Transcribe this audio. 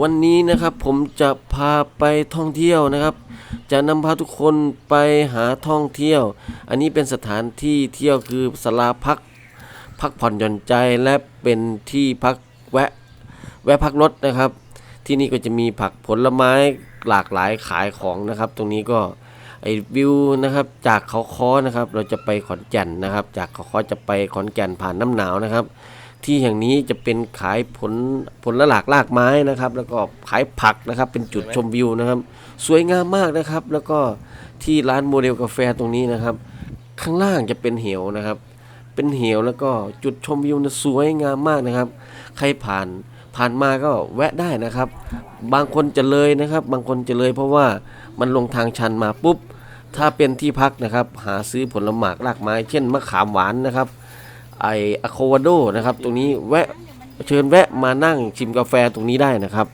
วันนี้นะครับผมจะพาไปท่องเที่ยวนะครับ จะนำพาทุกคนไปหาท่องเที่ยว อันนี้เป็นสถานที่เที่ยวคือสลาพัก พักผ่อนหย่อนใจและเป็นที่พักแวะแวะพักรถนะครับ ที่นี่ก็จะมีผักผลไม้หลากหลายขายของนะครับ ตรงนี้ก็ไอวิวนะครับจากเขาค้อนะครับ เราจะไปขอนแก่นนะครับ จากเขาค้อจะไปขอนแก่นผ่านน้ำหนาวนะครับ ที่แห่งนี้จะเป็นขายผลผลละหลากรากไม้นะครับ แล้วก็ขายผักนะครับ เป็นจุดชมวิวนะครับ สวยงามมากนะครับ แล้วก็ที่ร้านโมเดลกาแฟตรงนี้นะครับ ข้างล่างจะเป็นเหวนะครับ เป็นเหวแล้วก็จุดชมวิวนะสวยงามมากนะครับ ใครผ่านผ่านมาก็แวะได้นะครับ บางคนจะเลยนะครับ บางคนจะเลยเพราะว่ามันลงทางชันมาปุ๊บ ถ้าเป็นที่พักนะครับ หาซื้อผลหมากรากไม้ เช่นมะขามหวานนะครับ ไออะโควาโดนะครับ ตรงนี้แวะเชิญแวะมานั่งชิมกาแฟตรงนี้ได้นะครับ